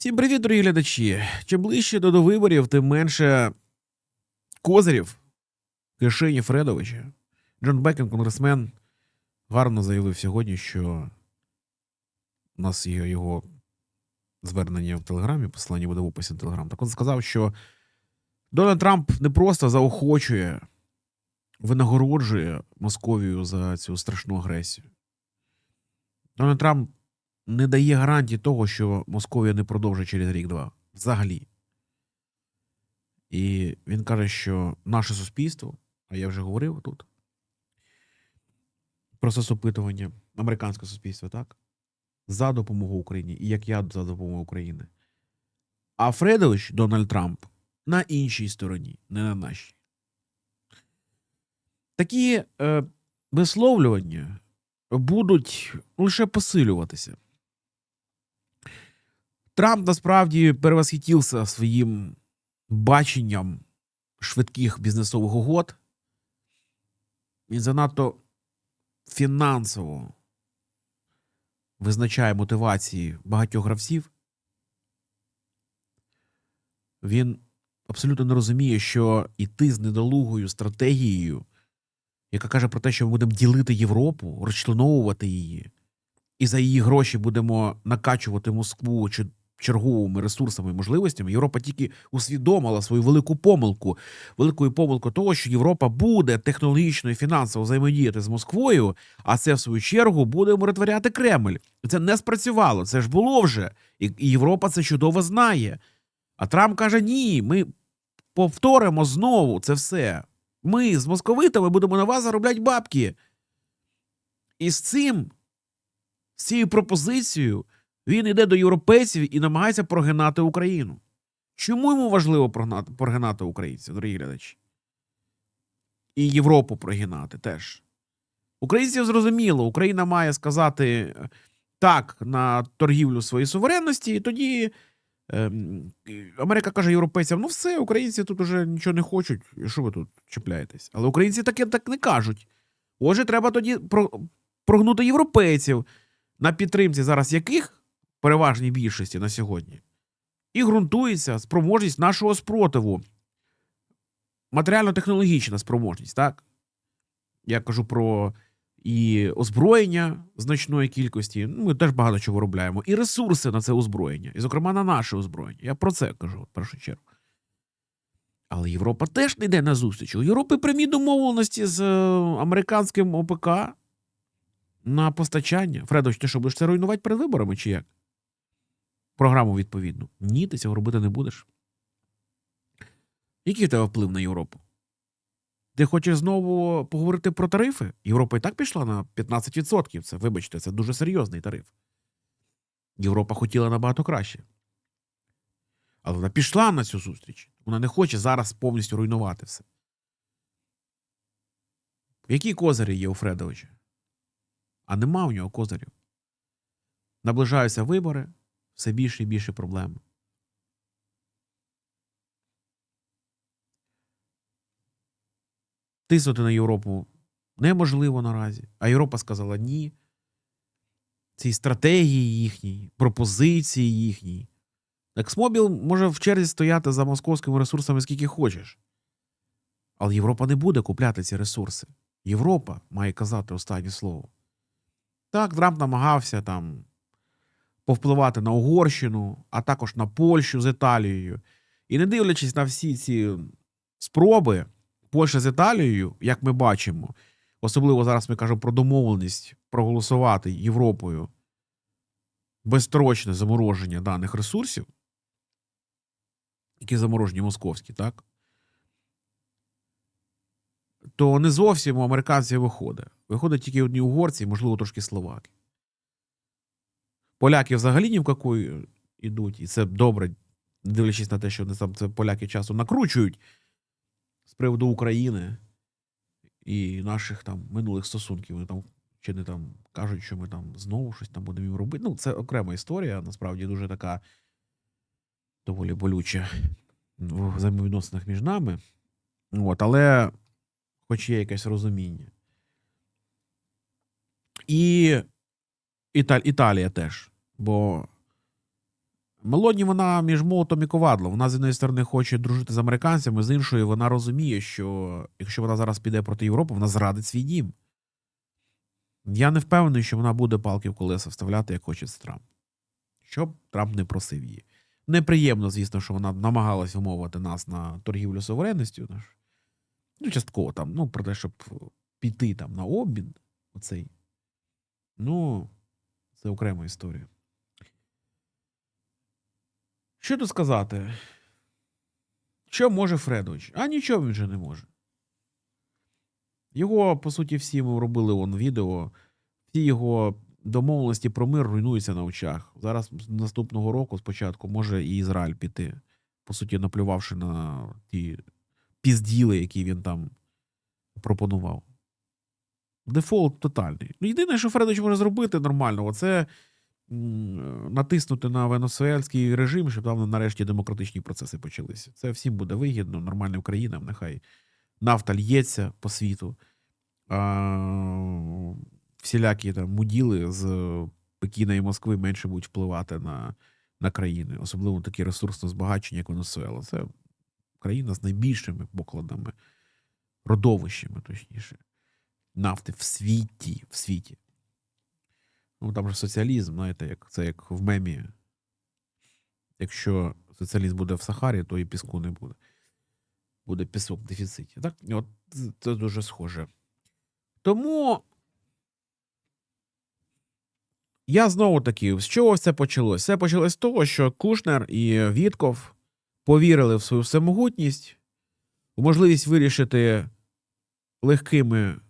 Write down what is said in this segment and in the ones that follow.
Всім привіт, дорогі глядачі. Чим ближче до виборів, тим менше козирів в кишені Фредовича. Джон Бекен, конгресмен, гарно заявив сьогодні, що у нас є його звернення в Телеграмі, посилання буде в описі на Телеграм. Так він сказав, що Дональд Трамп не просто заохочує, винагороджує Московію за цю страшну агресію. Дональд Трамп не дає гарантії того, що Московія не продовжить через рік-два. Взагалі. І він каже, що наше суспільство, а я вже говорив тут про соцопитування, американське суспільство, так? За допомогу Україні, і як я за допомогу України. А Фредович Дональд Трамп на іншій стороні, не на нашій. Такі е, висловлювання будуть лише посилюватися. Трамп насправді перевосхитився своїм баченням швидких бізнесових угод. Він занадто фінансово визначає мотивації багатьох гравців. Він абсолютно не розуміє, що іти з недолугою стратегією, яка каже про те, що ми будемо ділити Європу, розчленовувати її, і за її гроші будемо накачувати Москву чи черговими ресурсами і можливостями, Європа тільки усвідомила свою велику помилку, великою помилкою того, що Європа буде технологічно і фінансово взаємодіяти з Москвою, а це в свою чергу буде умиротворяти Кремль. Це не спрацювало. Це ж було вже, і Європа це чудово знає. А Трамп каже: ні, ми повторимо знову це все. Ми з московитами будемо на вас заробляти бабки. І з цим, з цією пропозицією, він йде до європейців і намагається прогинати Україну. Чому йому важливо прогнати, прогинати українців, дорогі глядачі? І Європу прогинати теж. Українців зрозуміло, Україна має сказати е, так на торгівлю своєї суверенності, і тоді ем, Америка каже європейцям: ну все, українці тут уже нічого не хочуть. Що ви тут чіпляєтесь? Але українці таке так не кажуть. Отже, треба тоді прогнути європейців, на підтримці зараз яких переважній більшості на сьогодні, і ґрунтується спроможність нашого спротиву. Матеріально-технологічна спроможність, так? Я кажу про і озброєння значної кількості. Ну, ми теж багато чого виробляємо, і ресурси на це озброєння, і, зокрема, на наше озброєння. Я про це кажу в першу чергу. Але Європа теж не йде на зустріч. У Європи прямі домовленості з е, американським ОПК на постачання. Фредович, ти що будеш це руйнувати перед виборами, чи як? Програму відповідну. Ні, ти цього робити не будеш. Який в тебе вплив на Європу? Ти хочеш знову поговорити про тарифи? Європа і так пішла на 15%. Це, вибачте, це дуже серйозний тариф. Європа хотіла набагато краще. Але вона пішла на цю зустріч. Вона не хоче зараз повністю руйнувати все. Які козирі є у Фредовича? А нема у нього козирів. Наближаються вибори, все більше і більше проблем. Тиснути на Європу неможливо наразі. А Європа сказала ні. Цій стратегії їхній, пропозиції їхній. Ексмобіл може в черзі стояти за московськими ресурсами скільки хочеш. Але Європа не буде купляти ці ресурси. Європа має казати останнє слово. Так, Трамп намагався там повпливати на Угорщину, а також на Польщу з Італією. І не дивлячись на всі ці спроби, Польща з Італією, як ми бачимо, особливо зараз ми кажемо про домовленість проголосувати Європою безстрочне замороження даних ресурсів, які заморожені московські, так? То не зовсім у американців виходить. Виходять тільки одні угорці, можливо, трошки словаки. Поляки взагалі ні в какої йдуть, і це добре, дивлячись на те, що вони там це поляки часом накручують з приводу України і наших там минулих стосунків. Вони там чи не там кажуть, що ми там знову щось там будемо робити. Ну, це окрема історія, насправді дуже така доволі болюча в взаємовідносинах між нами. От, але хоч є якесь розуміння. І Іта- Італія теж. Бо Мелоні вона між молотом і ковадлом. Вона з однієї сторони хоче дружити з американцями, з іншої вона розуміє, що якщо вона зараз піде проти Європи, вона зрадить свій дім. Я не впевнений, що вона буде палки в колеса вставляти, як хоче Трамп. Щоб Трамп не просив її. Неприємно, звісно, що вона намагалась вмовити нас на торгівлю суверенністю. Ну, частково там, ну, про те, щоб піти там на обмін. Оцей. Ну, це окрема історія. Що тут сказати? Що може Фредович? А нічого він же не може. Його, по суті, всі ми робили вон відео. Всі його домовленості про мир руйнуються на очах. Зараз наступного року, спочатку, може і Ізраїль піти, по суті, наплювавши на ті пізділи, які він там пропонував. Дефолт тотальний. Ну, єдине, що Фредович може зробити нормального, це натиснути на венесуельський режим, щоб там нарешті демократичні процеси почалися. Це всім буде вигідно, нормальним країнам, нехай нафта лється по світу. А, всілякі там муділи з Пекіна і Москви менше будуть впливати на, на країни, особливо такі ресурсно збагачені, як Венесуела. Це країна з найбільшими покладами, родовищами, точніше, нафти в світі. В світі. Ну, там же соціалізм, знаєте, як, це як в мемі. Якщо соціалізм буде в Сахарі, то і піску не буде. Буде пісок в дефіциті. Так? От це- дуже схоже. Тому я знову таки, з чого все почалось? Все почалось з того, що Кушнер і Вітков повірили в свою всемогутність, у можливість вирішити легкими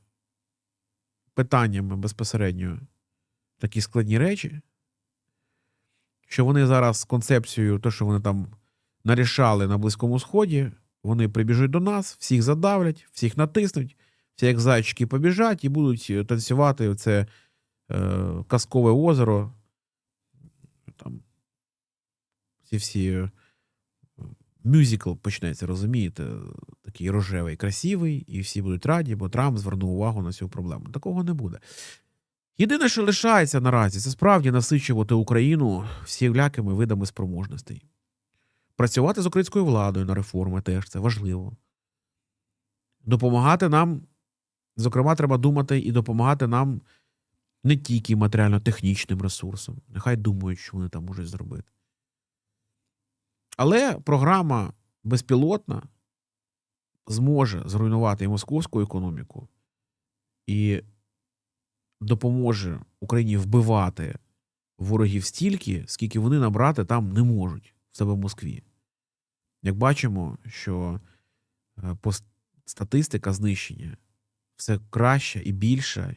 питаннями безпосередньо такі складні речі, що вони зараз з концепцією, те, що вони там нарішали на Близькому Сході, вони прибіжуть до нас, всіх задавлять, всіх натиснуть, всі як зайчики побіжать і будуть е, танцювати це е, казкове озеро. Там ці всі е, мюзикл почнеться, розумієте? Такий рожевий, красивий, і всі будуть раді, бо Трамп звернув увагу на цю проблему. Такого не буде. Єдине, що лишається наразі, це справді насичувати Україну всілякими видами спроможностей. Працювати з українською владою на реформи теж це важливо. Допомагати нам, зокрема, треба думати і допомагати нам не тільки матеріально-технічним ресурсом. Нехай думають, що вони там можуть зробити. Але програма безпілотна зможе зруйнувати і московську економіку, і допоможе Україні вбивати ворогів стільки, скільки вони набрати там не можуть в себе в Москві. Як бачимо, що е, статистика знищення все краще і більше,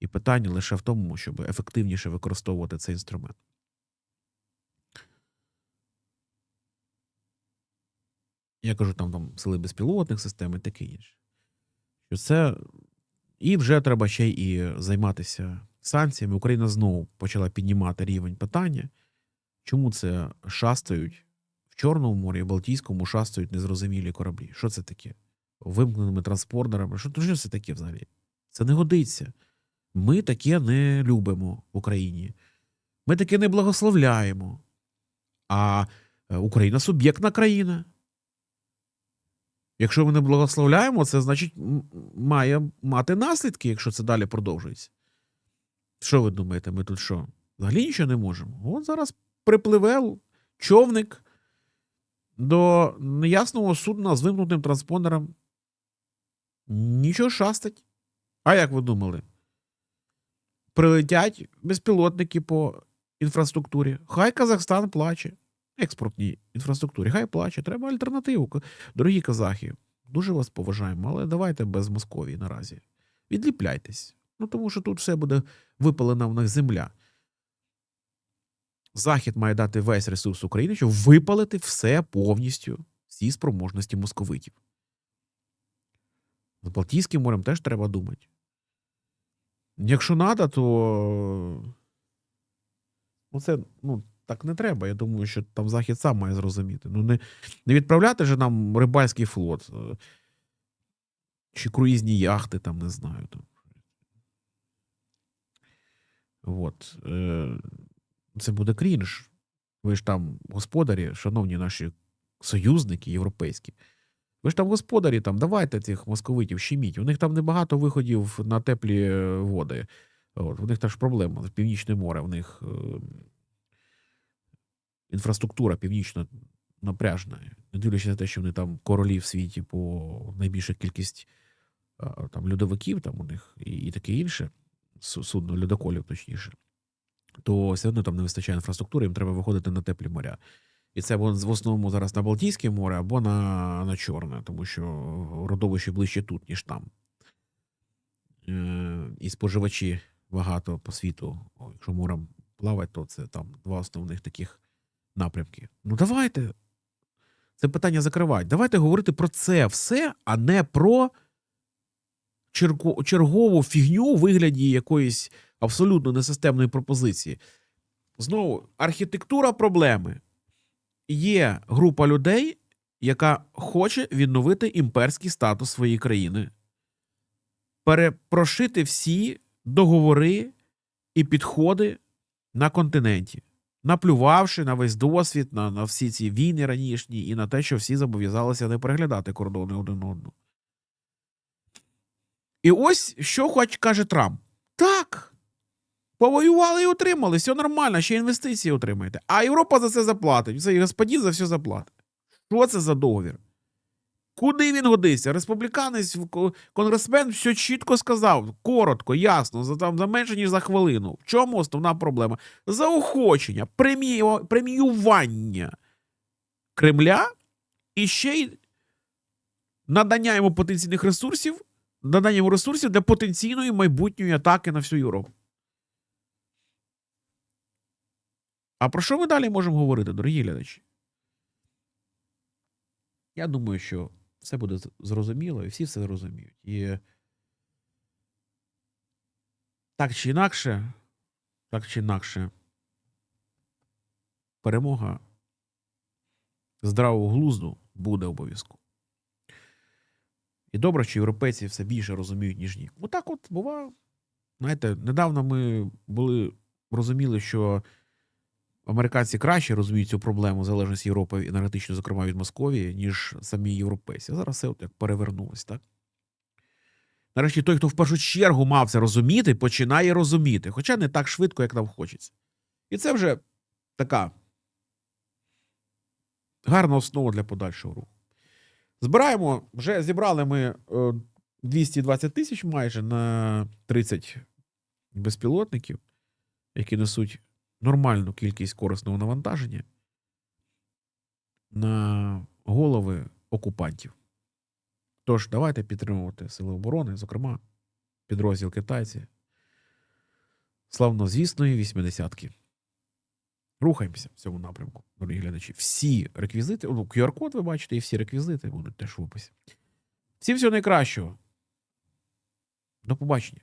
і питання лише в тому, щоб ефективніше використовувати цей інструмент. Я кажу, там, там сили безпілотних систем і таке інше. Що це і вже треба ще і займатися санкціями. Україна знову почала піднімати рівень питання. Чому це шастають в Чорному морі, в Балтійському шастають незрозумілі кораблі? Що це таке? Вимкненими транспортерами. Що, що це таке взагалі? Це не годиться. Ми таке не любимо в Україні. Ми таке не благословляємо. А е, Україна суб'єктна країна. Якщо ми не благословляємо, це значить має мати наслідки, якщо це далі продовжується. Що ви думаєте, ми тут що? Взагалі нічого не можемо. От зараз припливе човник до неясного судна з вимкнутим транспондером. Нічого шастать. А як ви думали? Прилетять безпілотники по інфраструктурі. Хай Казахстан плаче. Експортній інфраструктурі. Хай плаче. Треба альтернативу. Дорогі казахи, дуже вас поважаємо, але давайте без Московії наразі. Відліпляйтесь. Ну тому що тут все буде випалена в них земля. Захід має дати весь ресурс України, щоб випалити все повністю, всі спроможності московитів. З Балтійським морем теж треба думати. Якщо треба, то ну, це ну, так не треба. Я думаю, що там Захід сам має зрозуміти. Ну, не, не відправляти же нам рибальський флот. е, Чи круїзні яхти, там, не знаю. От. Е, це буде крінж. Ви ж там господарі, шановні наші союзники європейські. Ви ж там господарі, там давайте цих московитів щеміть. У них там небагато виходів на теплі е, води. От, у них теж проблема. Північне море, в них інфраструктура північно напряжна. Не дивлячись на те, що вони там королі в світі по найбільша кількість там, льодовиків, там у них і, і таке інше, судно, льодоколів, точніше, то все одно там не вистачає інфраструктури, їм треба виходити на теплі моря. І це в основному зараз на Балтійське море, або на, на Чорне, тому що родовище ближче тут, ніж там. Е, і споживачі багато по світу. Якщо морем плавать, то це там два основних таких напрямки. Ну давайте це питання закривати. Давайте говорити про це все, а не про чергову фігню у вигляді якоїсь абсолютно несистемної пропозиції. Знову, архітектура проблеми. Є група людей, яка хоче відновити імперський статус своєї країни, перепрошити всі договори і підходи на континенті, наплювавши на весь досвід, на, на всі ці війни ранішні і на те, що всі зобов'язалися не переглядати кордони один одного. І ось що хоч каже Трамп. Так. Повоювали і отримали, все нормально, ще інвестиції отримаєте. А Європа за це заплатить. Цей господин за все заплатить. Що це за договір? Куди він годиться? Республіканець, конгресмен все чітко сказав, коротко, ясно, за, там, за менше, ніж за хвилину. В чому основна проблема? Заохочення, премію, преміювання Кремля і ще й надання йому потенційних ресурсів, надання йому ресурсів для потенційної майбутньої атаки на всю Європу. А про що ми далі можемо говорити, дорогі глядачі? Я думаю, що все буде зрозуміло, і всі все зрозуміють. І так чи інакше, так чи інакше, перемога здравого глузду буде обов'язково. І добре, що європейці все більше розуміють, ніж ні. Отак от буває. Знаєте, недавно ми були розуміли, що американці краще розуміють цю проблему залежності Європи енергетично, зокрема від Московії, ніж самі європейці. А зараз все от як перевернулось, так? Нарешті той, хто в першу чергу мав це розуміти, починає розуміти, хоча не так швидко, як нам хочеться. І це вже така гарна основа для подальшого руху. Збираємо, вже зібрали ми е, 220 тисяч майже на 30 безпілотників, які несуть нормальну кількість корисного навантаження на голови окупантів. Тож, давайте підтримувати Сили оборони, зокрема, підрозділ китайці. Славнозвісної вісьмидесятки. Рухаємося в цьому напрямку, дорогі глядачі. Всі реквізити, ну, QR-код ви бачите, і всі реквізити будуть теж в описі. Всім всього найкращого. До побачення.